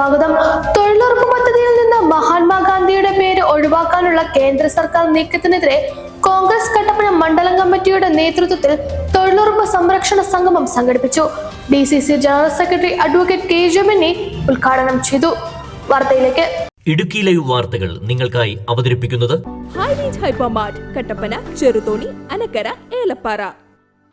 സ്വാഗതം. തൊഴിലുറപ്പ് പദ്ധതിയിൽ നിന്ന് മഹാത്മാഗാന്ധിയുടെ പേര് ഒഴിവാക്കാനുള്ള കേന്ദ്ര സർക്കാർ നീക്കത്തിനെതിരെ കോൺഗ്രസ് കട്ടപ്പന മണ്ഡലം കമ്മിറ്റിയുടെ നേതൃത്വത്തിൽ തൊഴിലുറപ്പ് സംരക്ഷണ സംഗമം സംഘടിപ്പിച്ചു. D C C general secretary advocate K Jamini ഉദ്ഘാടനം ചെയ്തു. വാർത്തയിലേക്ക്. ഇടുക്കി ലൈവ് വാർത്തകൾ നിങ്ങൾക്കായി അവതരിപ്പിക്കുന്നത് high range hypermart Kattappana Cheruthoni Anakkara Elappara.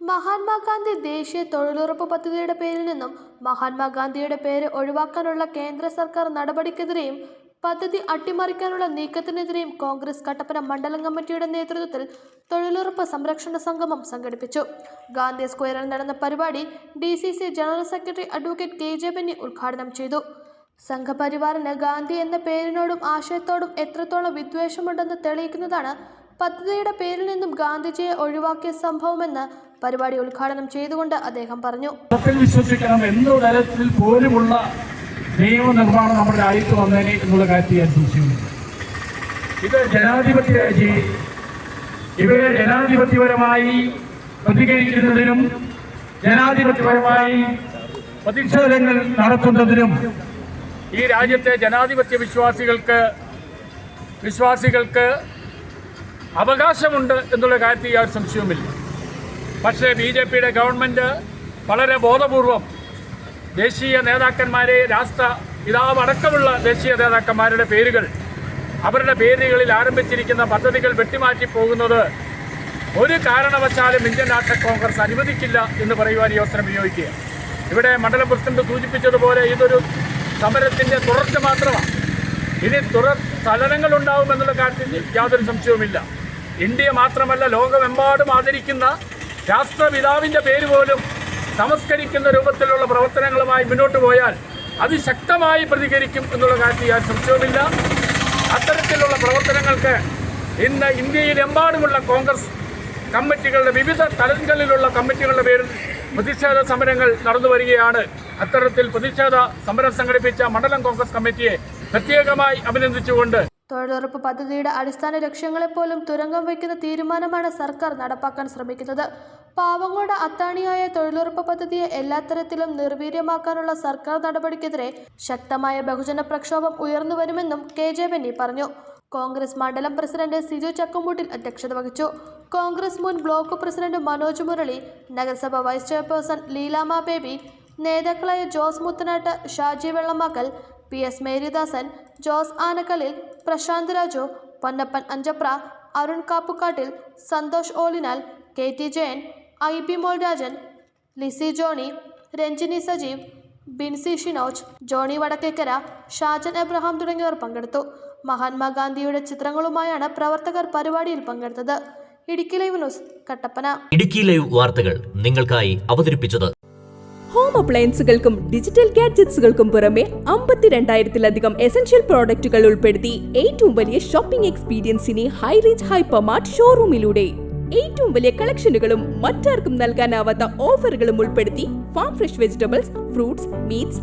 Mahatma Gandhi ദേശീയ തൊഴിലുറപ്പ് പദ്ധതിയുടെ പേരിൽ നിന്നും മഹാത്മാഗാന്ധിയുടെ പേര് ഒഴിവാക്കാനുള്ള കേന്ദ്ര സർക്കാർ നടപടിക്കെതിരെയും പദ്ധതി അട്ടിമറിക്കാനുള്ള നീക്കത്തിനെതിരെയും കോൺഗ്രസ് കട്ടപ്പന മണ്ഡലം കമ്മിറ്റിയുടെ നേതൃത്വത്തിൽ തൊഴിലുറപ്പ് സംരക്ഷണ സംഗമം സംഘടിപ്പിച്ചു. ഗാന്ധി സ്ക്വയറിൽ നടന്ന പരിപാടി D general secretary advocate K J Benny ഉദ്ഘാടനം ചെയ്തു. സംഘപരിവാറിന് ഗാന്ധി എന്ന പേരിനോടും ആശയത്തോടും എത്രത്തോളം വിദ്വേഷമുണ്ടെന്ന് തെളിയിക്കുന്നതാണ് പദ്ധതിയുടെ പേരിൽ നിന്നും ഗാന്ധിജിയെ ഒഴിവാക്കിയ സംഭവമെന്ന് പരിപാടി ഉദ്ഘാടനം ചെയ്തുകൊണ്ട് അദ്ദേഹം പറഞ്ഞു. വിശ്വസിക്കണം എന്ന തരത്തിൽ പോലുമുള്ള നിയമനിർമ്മാണം നമ്മുടെ രാജ്യത്ത് വന്നേനെ എന്നുള്ള കാര്യത്തിൽ ഞാൻ സൂചിപ്പിക്കുന്നു ഇത് ജനാധിപത്യ രാജ്യം ഇവരെ ജനാധിപത്യപരമായി പ്രതികരിക്കുന്നതിനും ജനാധിപത്യപരമായി പ്രതിഷേധങ്ങൾ നടത്തുന്നതിനും ഈ രാജ്യത്തെ ജനാധിപത്യ വിശ്വാസികൾക്ക് വിശ്വാസികൾക്ക് അവകാശമുണ്ട് എന്നുള്ള കാര്യത്തിൽ യാതൊരു സംശയവുമില്ല. പക്ഷേ ബി ജെ പിയുടെ ഗവൺമെന്റ് വളരെ ബോധപൂർവം ദേശീയ നേതാക്കന്മാരെ രാഷ്ട്ര പിതാവ് അടക്കമുള്ള ദേശീയ നേതാക്കന്മാരുടെ പേരുകൾ അവരുടെ പേരുകളിൽ ആരംഭിച്ചിരിക്കുന്ന പദ്ധതികൾ വെട്ടിമാറ്റി പോകുന്നത് ഒരു കാരണവശാലും ഇന്ത്യൻ നാഷണൽ കോൺഗ്രസ് അനുവദിക്കില്ല എന്ന് പറയുവാൻ ഈ അവസരം വിനിയോഗിക്കുക ഇവിടെ മണ്ഡലം പ്രസിഡന്റ് സൂചിപ്പിച്ചതുപോലെ ഇതൊരു സമരത്തിന്റെ തുടർച്ച മാത്രമാണ്. ഇനി തുടർ ചലനങ്ങൾ ഉണ്ടാവുമെന്നുള്ള കാര്യത്തിൽ യാതൊരു സംശയവുമില്ല. ഇന്ത്യ മാത്രമല്ല ലോകമെമ്പാടും ആദരിക്കുന്ന രാഷ്ട്രപിതാവിന്റെ പേര് പോലും സംസ്കരിക്കുന്ന രൂപത്തിലുള്ള പ്രവർത്തനങ്ങളുമായി മുന്നോട്ട് പോയാൽ അതിശക്തമായി പ്രതികരിക്കും എന്നുള്ള കാര്യത്തിൽ യാതൊരു സംശയവുമില്ല. അത്തരത്തിലുള്ള പ്രവർത്തനങ്ങൾക്ക് ഇന്ന് ഇന്ത്യയിലെമ്പാടുമുള്ള കോൺഗ്രസ് കമ്മിറ്റികളുടെ വിവിധ തലങ്ങളിലുള്ള കമ്മിറ്റികളുടെ പേരിൽ പ്രതിഷേധ സമരങ്ങൾ നടന്നു വരികയാണ്. അത്തരത്തിൽ പ്രതിഷേധ സമരം സംഘടിപ്പിച്ച മണ്ഡലം കോൺഗ്രസ് കമ്മിറ്റിയെ പ്രത്യേകമായി അഭിനന്ദിച്ചുകൊണ്ട് തൊഴിലുറപ്പ് പദ്ധതിയുടെ അടിസ്ഥാന ലക്ഷ്യങ്ങളെപ്പോലും തുരങ്കം വയ്ക്കുന്ന തീരുമാനമാണ് സർക്കാർ നടപ്പാക്കാൻ ശ്രമിക്കുന്നത്. പാവങ്ങളുടെ അത്താണിയായ തൊഴിലുറപ്പ് പദ്ധതിയെ എല്ലാ തരത്തിലും നിർവീര്യമാക്കാനുള്ള സർക്കാർ നടപടിക്കെതിരെ ശക്തമായ ബഹുജന പ്രക്ഷോഭം ഉയർന്നു വരുമെന്നും കെ ജെ ബെന്നി പറഞ്ഞു. കോൺഗ്രസ് മണ്ഡലം പ്രസിഡന്റ് സിജു ചക്കമ്പൂട്ടിൽ അധ്യക്ഷത വഹിച്ചു. കോൺഗ്രസ് മുൻ ബ്ലോക്ക് പ്രസിഡന്റ് മനോജ് മുരളി നഗരസഭ വൈസ് ചെയർപേഴ്സൺ ലീലാമ ബേബി നേതാക്കളായ Jose Muthanattu Shaji Vellamakkal P S Maridasan Jose Anakkalil Prasanth Raju Ponnappan Anchapra Arun Kappukattil Santhosh Olinal K T Jayan I B Molrajan Lissy Johny Ranjini Sajeev Binsy Shinoj Johny Vadakkekara Shajan Abraham തുടങ്ങിയവർ പങ്കെടുത്തു. മഹാത്മാഗാന്ധിയുടെ ചിത്രങ്ങളുമായാണ് പ്രവർത്തകർ പരിപാടിയിൽ പങ്കെടുത്തത്. Idukki live news Kattappana. Idukki live വാർത്തകൾ നിങ്ങൾക്കായി അവതരിപ്പിച്ചത്. ഹോം അപ്ലയൻസുകൾക്കും ഡിജിറ്റൽ ഗാഡ്ജറ്റ്സുകൾക്കും പുറമെ അമ്പത്തിരണ്ടായിരത്തിലധികം എസൻഷ്യൽ പ്രോഡക്റ്റുകൾ ഉൾപ്പെടുത്തി ഏറ്റവും വലിയ ഷോപ്പിംഗ് എക്സ്പീരിയൻസിനെ ഹൈ റേഞ്ച് ഹൈപ്പർമാർട്ട് ഷോറൂമിലൂടെ ഏറ്റവും വലിയ കളക്ഷനുകളും മറ്റാർക്കും നൽകാനാവാത്ത ഓഫറുകളും ഉൾപ്പെടുത്തി farm fresh vegetables fruits meats